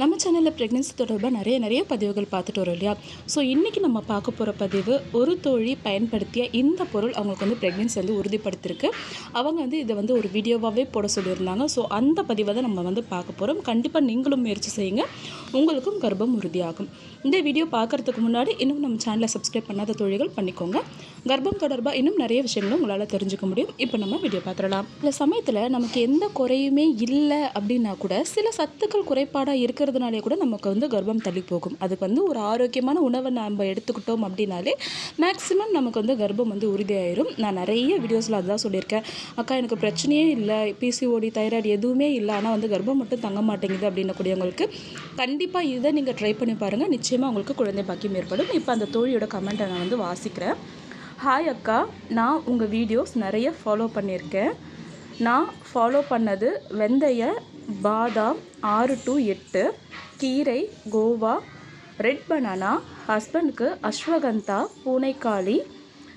நம்ம சேனலில் ப்ரெக்னென்சி தொடர்பாக நிறைய நிறைய பதிவுகள் பார்த்துட்டு வரோம் இல்லையா? ஸோ இன்றைக்கி நம்ம பார்க்க போகிற பதிவு ஒரு தோழி பயன்படுத்திய இந்த பொருள் அவங்களுக்கு வந்து ப்ரெக்னென்சி வந்து உறுதிப்படுத்திருக்கு. அவங்க வந்து இதை வந்து ஒரு வீடியோவாகவே போட சொல்லியிருந்தாங்க. ஸோ அந்த பதிவை தான் நம்ம வந்து பார்க்க போகிறோம் கண்டிப்பாக நீங்களும் முயற்சி செய்யுங்க. உங்களுக்கும் கர்ப்பம் உறுதியாகும். இந்த வீடியோ பார்க்குறதுக்கு முன்னாடி இன்னும் நம்ம சேனலை சப்ஸ்கிரைப் பண்ணாத தொழில்கள் பண்ணிக்கோங்க. கர்ப்பம் தொடர்பாக இன்னும் நிறைய விஷயங்களும் உங்களால் தெரிஞ்சுக்க முடியும். இப்போ நம்ம வீடியோ பார்த்துடலாம். இந்த சமயத்தில் நமக்கு எந்த குறையுமே இல்லை அப்படின்னா கூட சில சத்துக்கள் குறைபாடாக இருக்கிற சாப்பிட்றதுனாலே கூட நமக்கு வந்து கர்ப்பம் தள்ளி போகும். அதுக்கு வந்து ஒரு ஆரோக்கியமான உணவை நம்ம எடுத்துக்கிட்டோம் அப்படின்னாலே மேக்ஸிமம் நமக்கு வந்து கர்ப்பம் வந்து உறுதியாயிரும். நான் நிறைய வீடியோஸில் அதுதான் சொல்லியிருக்கேன். அக்கா எனக்கு பிரச்சனையே இல்லை. பிசிஓடி தைராய்டு எதுவுமே இல்லை. ஆனால் வந்து கர்ப்பம் மட்டும் தங்க மாட்டேங்குது அப்படின்னக்கூடியவங்களுக்கு கண்டிப்பாக இதை நீங்கள் ட்ரை பண்ணி பாருங்கள் நிச்சயமாக உங்களுக்கு குழந்தை பாக்கியம் ஏற்படும். இப்போ அந்த தோழியோட கமெண்ட்டை நான் வந்து வாசிக்கிறேன். ஹாய் அக்கா. நான் உங்கள் வீடியோஸ் நிறைய ஃபாலோ பண்ணியிருக்கேன். நான் ஃபாலோ பண்ணது வெந்தய பாதாம் ஆறு டு எட்டு கீரை கோவா ரெட் பனானா ஹஸ்பண்டுக்கு அஸ்வகந்தா பூனைக்காளி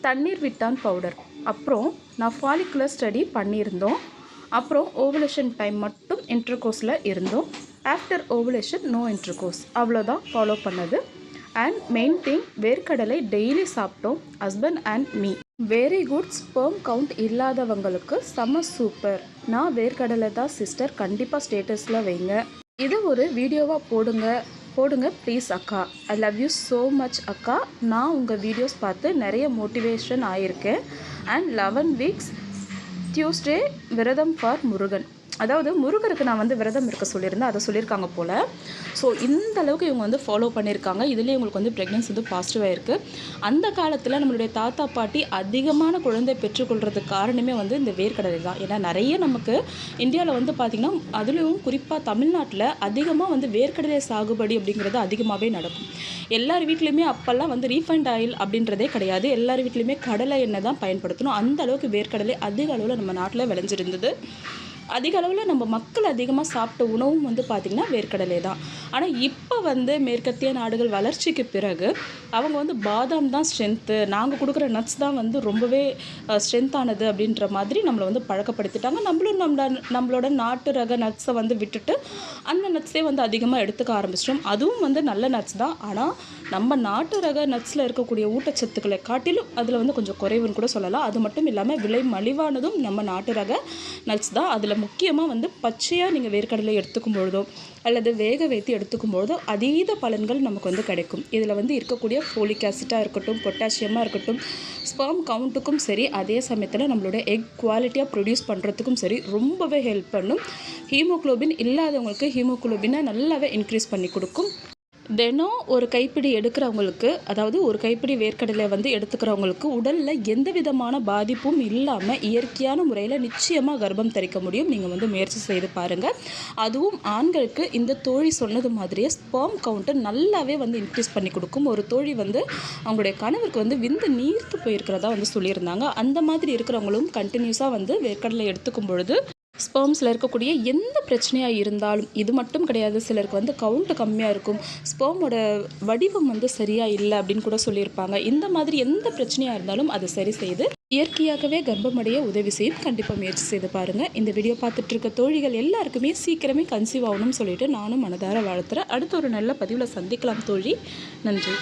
தண்ணீர் விட்டான் பவுடர். அப்புறம் நான் ஃபாலிகுலர் ஸ்டடி பண்ணியிருந்தோம். அப்புறம் ஓவலேஷன் டைம் மட்டும் இன்டர்கோர்ஸில் இருந்தோம். ஆஃப்டர் ஓவலேஷன் நோ இன்டர்கோர்ஸ் அவ்வளோதான் ஃபாலோ பண்ணது. அண்ட் மெயின் திங் வேர்க்கடலை டெய்லி சாப்பிட்டோம் husband and me very good sperm count இல்லாதவங்களுக்கு செம சூப்பர் நான் வேர்க்கடலை தான் சிஸ்டர் கண்டிப்பாக ஸ்டேட்டஸில் வைங்க. இது ஒரு வீடியோவாக போடுங்க. போடுங்க ப்ளீஸ் அக்கா. I love you so much அக்கா. நான் உங்கள் வீடியோஸ் பார்த்து நிறைய மோட்டிவேஷன் ஆகியிருக்கேன் அண்ட் லெவன் வீக்ஸ் டியூஸ்டே விரதம் ஃபார் முருகன். அதாவது முருகருக்கு நான் வந்து விரதம் இருக்க சொல்லியிருந்தேன். அதை சொல்லியிருக்காங்க போல். ஸோ இந்த அளவுக்கு இவங்க வந்து ஃபாலோ பண்ணியிருக்காங்க. இதுலேயே இவங்களுக்கு வந்து ப்ரெக்னென்சி வந்து பாசிட்டிவாக இருக்குது அந்த காலத்தில் நம்மளுடைய தாத்தா பாட்டி அதிகமான குழந்தை பெற்றுக்கொள்கிறதுக்கு காரணமே வந்து இந்த வேர்க்கடலை தான். ஏன்னா நிறைய நமக்கு இந்தியாவில் வந்து பார்த்திங்கன்னா அதுலேயும் குறிப்பாக தமிழ்நாட்டில் அதிகமாக வந்து வேர்க்கடலை சாகுபடி அப்படிங்கிறது அதிகமாகவே நடக்கும். எல்லார் வீட்லேயுமே அப்போல்லாம் வந்து ரீஃபைண்ட் ஆயில் அப்படின்றதே கிடையாது. எல்லார் வீட்லேயுமே கடலை எண்ணெய் தான் பயன்படுத்தணும். அந்த அளவுக்கு வேர்க்கடலை அதிக அளவில் நம்ம நாட்டில் விளைஞ்சிருந்தது. அதிக அளவில் நம்ம மக்கள் அதிகமாக சாப்பிட்ட உணவும் வந்து பார்த்திங்கன்னா வேர்க்கடலை தான் ஆனால் இப்போ வந்து மேற்கத்திய நாடுகள் வளர்ச்சிக்கு பிறகு அவங்க வந்து பாதாம் தான் ஸ்ட்ரென்த்து நாங்கள் கொடுக்குற நட்ஸ் தான் வந்து ரொம்பவே ஸ்ட்ரென்த்தானது அப்படின்ற மாதிரி நம்மளை வந்து பழக்கப்படுத்திட்டாங்க. நம்மளும் நம்ம நம்மளோட நாட்டு ரக நட்ஸை வந்து விட்டுட்டு அந்த நட்ஸே வந்து அதிகமாக எடுத்துக்க ஆரம்பிச்சிட்டோம். அதுவும் வந்து நல்ல நட்ஸ் தான். ஆனால் நம்ம நாட்டு ரக நட்ஸில் இருக்கக்கூடிய ஊட்டச்சத்துக்களை காட்டிலும் அதில் வந்து கொஞ்சம் குறைவுன்னு கூட சொல்லலாம். அது மட்டும் இல்லாமல் விலை மலிவானதும் நம்ம நாட்டு ரக நட்ஸ் தான். அதில் முக்கியமாக வந்து பச்சையாக நீங்கள் வேர்க்கடலை எடுத்துக்கும் பொழுதோ அல்லது வேக வைத்து எடுத்துக்கும் அதீத பலன்கள் நமக்கு வந்து கிடைக்கும். இதில் வந்து இருக்கக்கூடிய ஃபோலிக் ஆசிட்டாக இருக்கட்டும் பொட்டாசியமாக இருக்கட்டும் ஸ்பெர்ம் கவுண்ட்டுக்கும் சரி அதே சமயத்தில் நம்மளோட எக் குவாலிட்டியாக ப்ரொடியூஸ் பண்ணுறதுக்கும் சரி ரொம்பவே ஹெல்ப் பண்ணும். ஹீமோக்ளோபின் இல்லாதவங்களுக்கு ஹீமோக்ளோபினை நல்லாவே இன்க்ரீஸ் பண்ணி கொடுக்கும். தினம் ஒரு கைப்பிடி எடுக்கிறவங்களுக்கு அதாவது ஒரு கைப்பிடி வேர்க்கடலை வந்து எடுத்துக்கிறவங்களுக்கு உடலில் எந்த விதமான பாதிப்பும் இல்லாமல் இயற்கையான முறையில் நிச்சயமாக கர்ப்பம் தரிக்க முடியும். நீங்கள் வந்து முயற்சி செய்து பாருங்கள் அதுவும் ஆண்களுக்கு இந்த தோழி சொன்னது மாதிரியே ஸ்பேம் கவுண்ட்டு நல்லாவே வந்து இன்க்ரீஸ் பண்ணி கொடுக்கும். ஒரு தோழி வந்து அவங்களுடைய கணவருக்கு வந்து விந்து நீர்த்து போயிருக்கிறதா வந்து சொல்லியிருந்தாங்க. அந்த மாதிரி இருக்கிறவங்களும் கண்டினியூஸாக வந்து வேர்க்கடலை எடுத்துக்கும் பொழுது ஸ்பேம்ஸில் இருக்கக்கூடிய எந்த பிரச்சனையாக இருந்தாலும் இது மட்டும் கிடையாது. சிலருக்கு வந்து கவுண்ட்டு கம்மியாக இருக்கும். ஸ்பேமோட வடிவம் வந்து சரியாக இல்லை அப்படின்னு கூட சொல்லியிருப்பாங்க. இந்த மாதிரி எந்த பிரச்சனையாக இருந்தாலும் அதை சரி செய்து இயற்கையாகவே கர்ப்பமடைய உதவி செய்யும் கண்டிப்பாக முயற்சி செய்து பாருங்கள் இந்த வீடியோ பார்த்துட்டு இருக்க தோழிகள் எல்லாருக்குமே சீக்கிரமே கன்சீவ் ஆகணும்னு சொல்லிட்டு நானும் மனதார வாழ்த்துறேன். அடுத்த ஒரு நல்ல பதிவில் சந்திக்கலாம் தோழி. நன்றி.